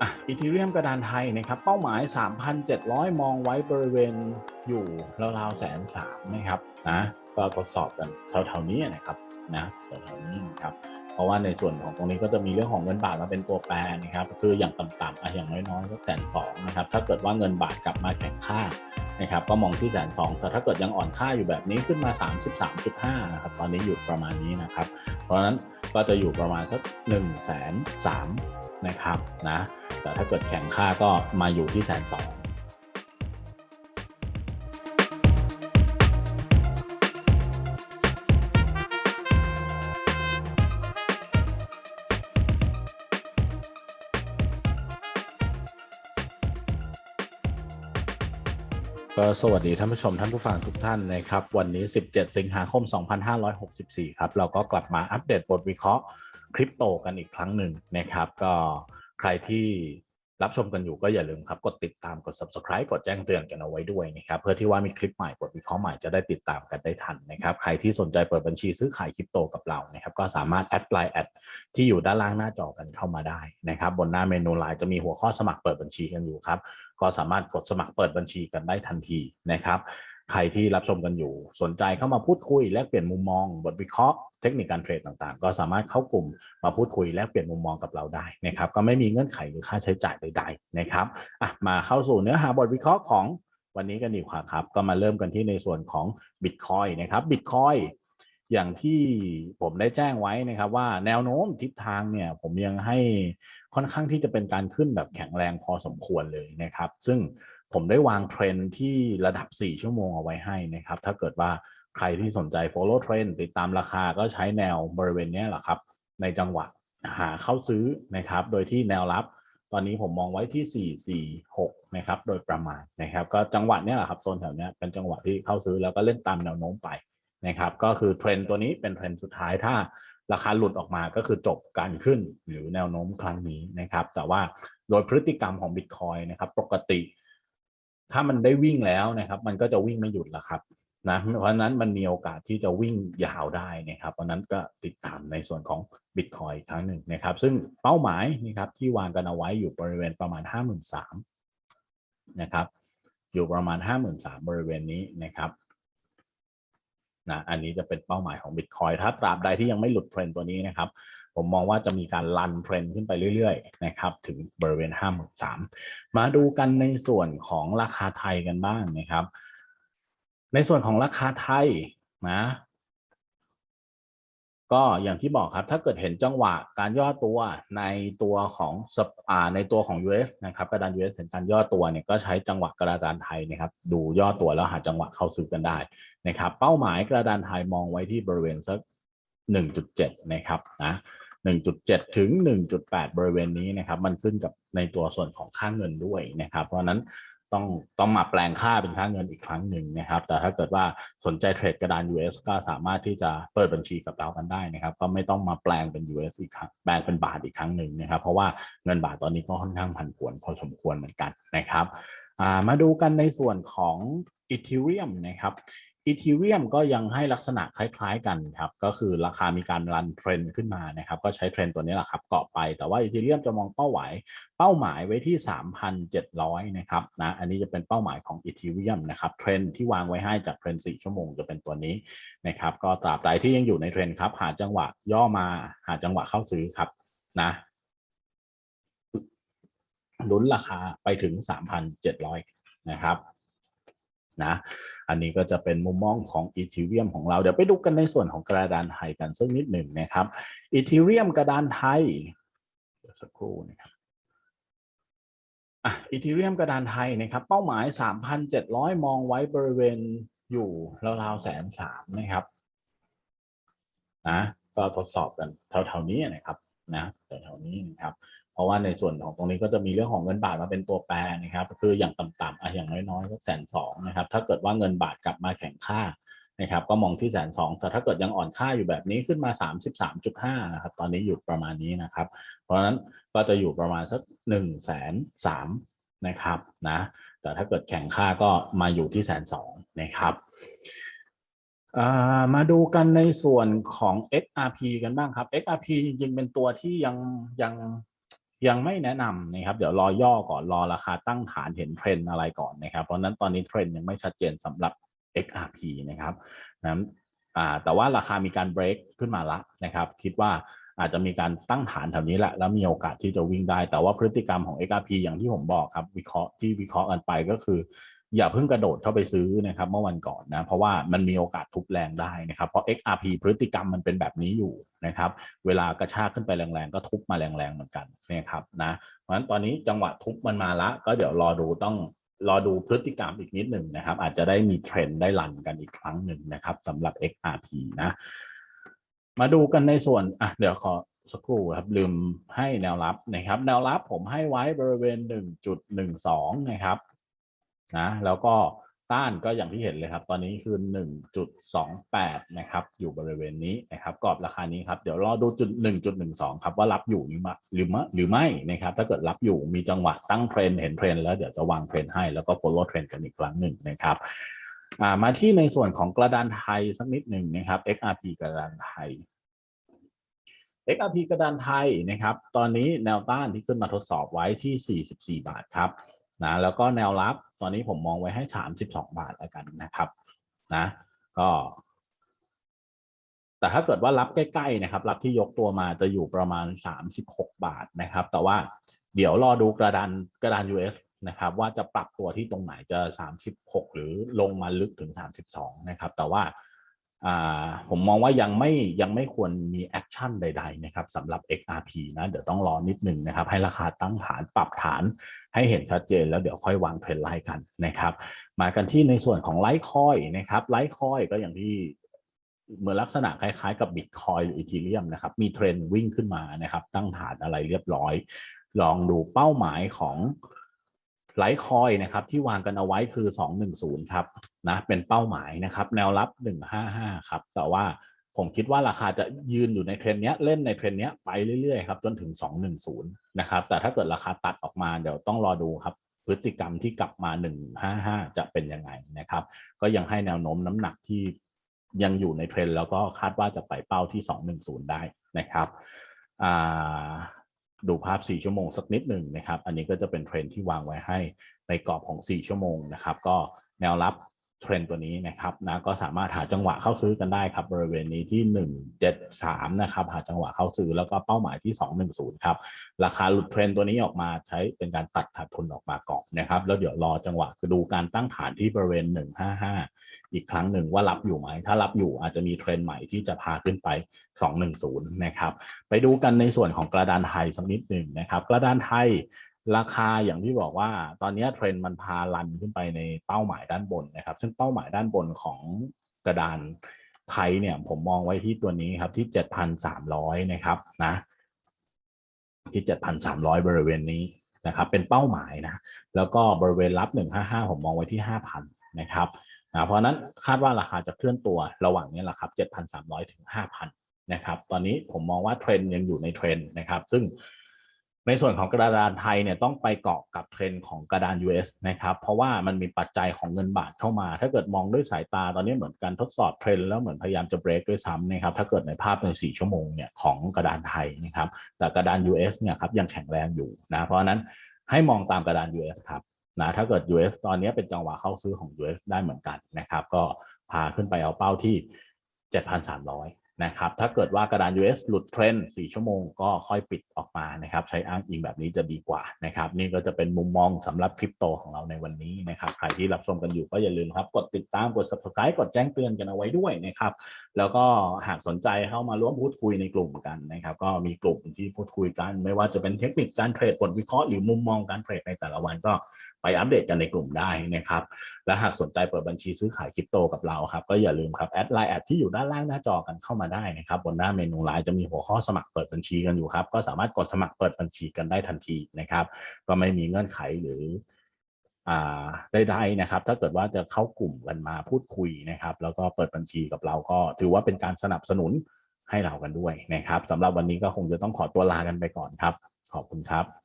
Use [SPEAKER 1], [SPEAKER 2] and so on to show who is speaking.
[SPEAKER 1] อีทีเรียมกระดานไทยนะครับเป้าหมาย 3,700 มองไว้บริเวณอยู่ราวๆแสนสามนะครับนะก็ทดสอบกันแถวๆนี้นะครับนะแถวๆนี้นะครับเพราะว่าในส่วนของตรงนี้ก็จะมีเรื่องของเงินบาทมาเป็นตัวแปรนะครับคืออย่างต่ำๆอะอย่างน้อยๆก็แสนสองนะครับถ้าเกิดว่าเงินบาทกลับมาแข็งค่านะครับก็มองที่แสนสองแต่ถ้าเกิดยังอ่อนค่าอยู่แบบนี้ขึ้นมา 33.5นะครับตอนนี้อยู่ประมาณนี้นะครับ เพราะฉะนั้นก็จะอยู่ประมาณสัก1นึ่งแสนสามนะครับนะ แต่ถ้าเกิดแข็งค่าก็มาอยู่ที่แสนสองก็สวัสดีท่านผู้ชมท่านผู้ฟังทุกท่านนะครับ วันนี้ 17 สิงหาคม 2564 ครับ เราก็กลับมาอัปเดตบทวิเคราะห์คริปโตกันอีกครั้งหนึ่งนะครับ ก็ ใครที่รับชมกันอยู่ก็อย่าลืมครับ กดติดตามกด subscribe กดแจ้งเตือนกันเอาไว้ด้วยนะครับ เพื่อที่ว่ามีคลิปใหม่บทวิเคราะห์ใหม่จะได้ติดตามกันได้ทันนะครับ ใครที่สนใจเปิดบัญชีซื้อขายคริปโตกับเรานะครับ ก็สามารถแอดไลน์แอดที่อยู่ด้านล่างหน้าจอกันเข้ามาได้นะครับ บนหน้าเมนูไลน์จะมีหัวข้อสมัครเปิดบัญชีกันอยู่ครับ ก็สามารถกดสมัครเปิดบัญชีกันได้ทันทีนะครับ ใครที่รับชมกันอยู่ สนใจเข้ามาพูดคุยแลกเปลี่ยนมุมมอง บทวิเคราะห์เทคนิคการเทรดต่างๆ ก็สามารถเข้ากลุ่มมาพูดคุยแลกเปลี่ยนมุมมองกับเราได้นะครับ ก็ไม่มีเงื่อนไขหรือค่าใช้จ่ายใดๆนะครับอะมาเข้าสู่เนื้อหาบทวิเคราะห์ของวันนี้กันดีกว่าครับ ก็มาเริ่มกันที่ในส่วนของ Bitcoin นะครับ Bitcoin อย่างที่ผมได้แจ้งไว้นะครับว่าแนวโน้มทิศทางเนี่ยผมยังให้ค่อนข้างที่จะเป็นการขึ้นแบบแข็งแรงพอสมควรเลยนะครับ ซึ่ง ผมได้วางเทรนที่ระดับ 4 ชั่วโมงเอาไว้ให้นะครับ ถ้าเกิดว่าใครที่สนใจ follow trend ติดตามราคาก็ใช้แนวบริเวณนี้แหละครับ ในจังหวะหาเข้าซื้อนะครับ โดยที่แนวรับ ตอนนี้ผมมองไว้ที่ 4 4 6 นะครับ โดยประมาณนะครับ ก็จังหวะนี้แหละครับโซนแถวนี้เป็นจังหวะที่เข้าซื้อแล้วก็เล่นตามแนวโน้มไปนะครับ ก็คือเทรนตัวนี้เป็นเทรนสุดท้ายถ้าราคาหลุดออกมาก็คือจบการขึ้นหรือแนวโน้มครั้งนี้นะครับ แต่ว่าโดยพฤติกรรมของ Bitcoin นะครับ ปกติ ถ้ามันได้วิ่งแล้วนะครับ มันก็จะวิ่งไม่หยุดละครับนะเพราะนั้นมันมีโอกาสที่จะวิ่งยาวได้นะครับ เพราะนั้นก็ติดตามในส่วนของ Bitcoin อีกครั้งหนึ่งนะครับ ซึ่งเป้าหมายนะครับที่วางกันเอาไว้อยู่บริเวณประมาณ 53,000นะครับ อยู่ประมาณ 53,000บริเวณนี้นะครับ นะอันนี้จะเป็นเป้าหมายของ Bitcoin ถ้าตราบใดที่ยังไม่หลุดเทรนตัวนี้นะครับ ผมมองว่าจะมีการลันเทรนขึ้นไปเรื่อยๆนะครับถึงบริเวณ 53 มาดูกันในส่วนของราคาไทยกันบ้างนะครับ ในส่วนของราคาไทยนะ ก็อย่างที่บอกครับถ้าเกิดเห็นจังหวะการย่อตัวในตัวของสปอ่าในตัวของ US นะครับกระดาน US เห็นการย่อตัวเนี่ยก็ใช้จังหวะกระดานไทยนะครับดูย่อตัวแล้วหาจังหวะเข้าซื้อกันได้นะครับเป้าหมายกระดานไทยมองไว้ที่บริเวณสัก 1.7 นะครับนะ1.7 ถึง 1.8 บริเวณนี้นะครับ มันขึ้นกับในตัวส่วนของค่าเงินด้วยนะครับ เพราะนั้น ต้องต้องมาแปลงค่าเป็นค่าเงินอีกครั้งหนึ่งนะครับ แต่ถ้าเกิดว่าสนใจเทรดกระดาน US ก็สามารถที่จะเปิดบัญชีกับเรากันได้นะครับ ก็ไม่ต้องมาแปลงเป็น US อีกครั้งแปลงเป็นบาทอีกครั้งหนึ่งนะครับ เพราะว่าเงินบาทตอนนี้ก็ค่อนข้างผันผวนพอสมควรเหมือนกันนะครับมาดูกันในส่วนของ Ethereum นะครับ อีทีเรียมก็ยังให้ลักษณะคล้ายๆกันครับ ก็คือราคามีการรันเทรนขึ้นมานะครับ ก็ใช้เทรนตัวนี้แหละครับเกาะไป แต่ว่าอีทีเรียมจะมองเป้าหมายเป้าหมายไว้ที่ 3,700 นะครับนะอันนี้จะเป็นเป้าหมายของอีทีเรียมนะครับเทรนที่วางไว้ให้จากเทรน 4 ชั่วโมงจะเป็นตัวนี้นะครับ ก็ตราบใดที่ยังอยู่ในเทรนครับ หาจังหวะย่อมาหาจังหวะเข้าซื้อครับนะลุ้นราคาไปถึง 3,700 นะครับ นะอันนี้ก็จะเป็นมุมมองของอีทีเรียมของเราเดี๋ยวไปดูกันในส่วนของกระดานไทยกันสักนิดหนึ่งนะครับอีทีเรียมกระดานไทยเดี๋ยวสักครู่นะครับอีทีเรียมกระดานไทยนะครับ เป้าหมาย 3,700 มองไว้บริเวณอยู่ราวๆแสนสามนะครับนะก็ทดสอบกันแถวๆนี้นะครับนะแถวๆนี้นะครับ เพราะว่าในส่วนของตรงนี้ก็จะมีเรื่องของเงินบาทมาเป็นตัวแปรนะครับคืออย่างต่ำๆอะอย่างน้อยๆก็แสนสองนะครับถ้าเกิดว่าเงินบาทกลับมาแข็งค่านะครับก็มองที่แสนสองแต่ถ้าเกิดยังอ่อนค่าอยู่แบบนี้ขึ้นมา 33.5นะครับตอนนี้อยู่ประมาณนี้นะครับ เพราะฉะนั้นก็จะอยู่ประมาณสัก1นึ่งแสนสามนะครับนะแต่ถ้าเกิดแข็งค่าก็มาอยู่ที่แสนสองนะครับมาดูกันในส่วนของ XRP กันบ้างครับ XRP จริงๆ เป็นตัวที่ยังยัง ยังไม่แนะนำนะครับ เดี๋ยวรอย่อก่อนรอราคาตั้งฐานเห็นเทรนอะไรก่อนนะครับ เพราะนั้นตอนนี้เทรนยังไม่ชัดเจนสำหรับ XRP นะครับนะแต่ว่าราคามีการเบรกขึ้นมาละนะครับ คิดว่าอาจจะมีการตั้งฐานแถวนี้แหละ แล้วมีโอกาสที่จะวิ่งได้ แต่ว่าพฤติกรรมของ XRP อย่างที่ผมบอกครับ วิเคราะห์ที่วิเคราะห์กันไปก็คือ อย่าเพิ่งกระโดดเข้าไปซื้อนะครับเมื่อวันก่อนนะเพราะว่ามันมีโอกาสทุบแรงได้นะครับเพราะ XRP พฤติกรรมมันเป็นแบบนี้อยู่นะครับเวลากระชากขึ้นไปแรงๆ ก็ทุบมาแรงๆเหมือนกันนะครับนะเพราะฉะนั้นตอนนี้จังหวะทุบมันมาละก็เดี๋ยวรอดูต้องรอดูพฤติกรรมอีกนิดหนึ่งนะครับ อาจจะได้มีเทรนด์ได้รันกันอีกครั้งหนึ่งนะครับสำหรับ XRP นะ มาดูกันในส่วนอะเดี๋ยวขอสักครู่ครับลืมให้แนวรับนะครับ แนวรับผมให้ไว้บริเวณ 1.12 นะครับ นะแล้วก็ต้านก็อย่างที่เห็นเลยครับ ตอนนี้คือ 1.28 นะครับ อยู่บริเวณนี้นะครับกรอบราคานี้ครับ เดี๋ยวรอดูจุด 1.12 ครับว่ารับอยู่หรือไม่หรือไม่หรือไม่นะครับ ถ้าเกิดรับอยู่มีจังหวะตั้งเทรนเห็นเทรนแล้วเดี๋ยวจะวางเทรนให้แล้วก็ follow เทรนกันอีกครั้งหนึ่งนะครับมาที่ในส่วนของกระดานไทยสักนิดหนึ่งนะครับ XRP กระดานไทย XRP กระดานไทยนะครับ ตอนนี้แนวต้านที่ขึ้นมาทดสอบไว้ที่ 44 บาทครับ นะแล้วก็แนวรับตอนนี้ผมมองไว้ให้ 32 บาทแล้วกันนะครับนะก็ แต่ถ้าเกิดว่ารับใกล้ๆนะครับ รับที่ยกตัวมาจะอยู่ประมาณ 36 บาทนะครับ แต่ว่าเดี๋ยวรอดูกระดานกระดาน US นะครับ ว่าจะปรับตัวที่ตรงไหนจะ 36 หรือลงมาลึกถึง 32 นะครับ แต่ว่า ผมมองว่ายังไม่ยังไม่ควรมีแอคชั่นใดๆนะครับสำหรับ XRP นะเดี๋ยวต้องรอนิดหนึ่งนะครับ ให้ราคาตั้งฐานปรับฐานให้เห็นชัดเจนแล้วเดี๋ยวค่อยวางเทรนไลน์กันนะครับ มากันที่ในส่วนของไลท์คอยนะครับไลท์คอยก็อย่างที่เหมือนลักษณะคล้ายๆกับบิตคอยหรืออีทีเรียมนะครับ มีเทรนวิ่งขึ้นมานะครับ ตั้งฐานอะไรเรียบร้อย ลองดูเป้าหมายของ ไลท์คอยนะครับที่วางกันเอาไว้คือ 210 ครับนะเป็นเป้าหมายนะครับแนวรับ 155 ครับ แต่ว่าผมคิดว่าราคาจะยืนอยู่ในเทรนนี้เล่นในเทรนนี้ไปเรื่อยๆครับจนถึง 210 นะครับ แต่ถ้าเกิดราคาตัดออกมาเดี๋ยวต้องรอดูครับ พฤติกรรมที่กลับมา 155 จะเป็นยังไงนะครับ ก็ยังให้แนวโน้มน้ำหนักที่ยังอยู่ในเทรนแล้วก็คาดว่าจะไปเป้าที่ 210 ได้นะครับ ดูภาพ 4 ชั่วโมงสักนิดหนึ่งนะครับ อันนี้ก็จะเป็นเทรนที่วางไว้ให้ในกรอบของ 4 ชั่วโมงนะครับ ก็แนวรับ เทรนตัวนี้นะครับนะก็สามารถหาจังหวะเข้าซื้อกันได้ครับบริเวณนี้ที่ 173 นะครับหาจังหวะเข้าซื้อแล้วก็เป้าหมายที่ 210 ครับราคาหลุดเทรนตัวนี้ออกมาใช้เป็นการตัดขาดทุนออกมาก่อนนะครับ แล้วเดี๋ยวรอจังหวะดูการตั้งฐานที่บริเวณ 155 อีกครั้งหนึ่งว่ารับอยู่ไหม ถ้ารับอยู่อาจจะมีเทรนใหม่ที่จะพาขึ้นไป 210 นะครับไปดูกันในส่วนของกระดานไทยสักนิดหนึ่งนะครับกระดานไทย ราคาอย่างที่บอกว่าตอนนี้เทรนด์มันพาลันขึ้นไปในเป้าหมายด้านบนนะครับ ซึ่งเป้าหมายด้านบนของกระดานไทยเนี่ยผมมองไว้ที่ตัวนี้ครับที่7,300นะครับนะที่7,300บริเวณนี้นะครับ เป็นเป้าหมายนะแล้วก็บริเวณรับ155ผมมองไว้ที่5,000นะครับนะเพราะนั้นคาดว่าราคาจะเคลื่อนตัวระหว่างนี้แหละครับ7,300ถึง5,000นะครับ ตอนนี้ผมมองว่าเทรนด์ยังอยู่ในเทรนด์นะครับ ซึ่ง ในส่วนของกระดานไทยเนี่ยต้องไปเกาะกับเทรนด์ของกระดาน US นะครับเพราะว่ามันมีปัจจัยของเงินบาทเข้ามา ถ้าเกิดมองด้วยสายตาตอนนี้เหมือนการทดสอบเทรนด์แล้วเหมือนพยายามจะเบรกด้วยซ้ำนะครับถ้าเกิดในภาพใน 4 ชั่วโมงเนี่ยของกระดานไทยนะครับแต่กระดาน US เนี่ยครับยังแข็งแรงอยู่นะเพราะฉะนั้นให้มองตามกระดาน US ครับนะถ้าเกิด US ตอนนี้เป็นจังหวะเข้าซื้อของ US ได้เหมือนกันนะครับก็พาขึ้นไปเอาเป้าที่ 7,300 นะครับถ้าเกิดว่ากระดาน US หลุดเทรนด์4ชั่วโมงก็ค่อยปิดออกมานะครับใช้อ้างอิงแบบนี้จะดีกว่านะครับนี่ก็จะเป็นมุมมองสำหรับคริปโตของเราในวันนี้นะครับใครที่รับชมกันอยู่ก็อย่าลืมครับกดติดตามกด subscribe กดแจ้งเตือนกันเอาไว้ด้วยนะครับแล้วก็หากสนใจเข้ามาร่วมพูดคุยในกลุ่มกันนะครับก็มีกลุ่มที่พูดคุยกัน ไม่ว่าจะเป็นเทคนิคการเทรดบทวิเคราะห์หรือมุมมองการเทรดในแต่ละวันก็ไปอัปเดตกันในกลุ่มได้นะครับและหากสนใจเปิดบัญชีซื้อขายคริปโตกับเราครับก็อย่าลืมครับแอดไลน์แอดที่อยู่ด้านล่างหน้าจอกันเข้ามาได้นะครับ บนหน้าเมนูไลน์จะมีหัวข้อสมัครเปิดบัญชีกันอยู่ครับ ก็สามารถกดสมัครเปิดบัญชีกันได้ทันทีนะครับ ก็ไม่มีเงื่อนไขหรืออ่าได้ๆนะครับ ถ้าเกิดว่าจะเข้ากลุ่มกันมาพูดคุยนะครับ แล้วก็เปิดบัญชีกับเราก็ถือว่าเป็นการสนับสนุนให้เรากันด้วยนะครับสำหรับวันนี้ก็คงจะต้องขอตัวลากันไปก่อนครับ ขอบคุณครับ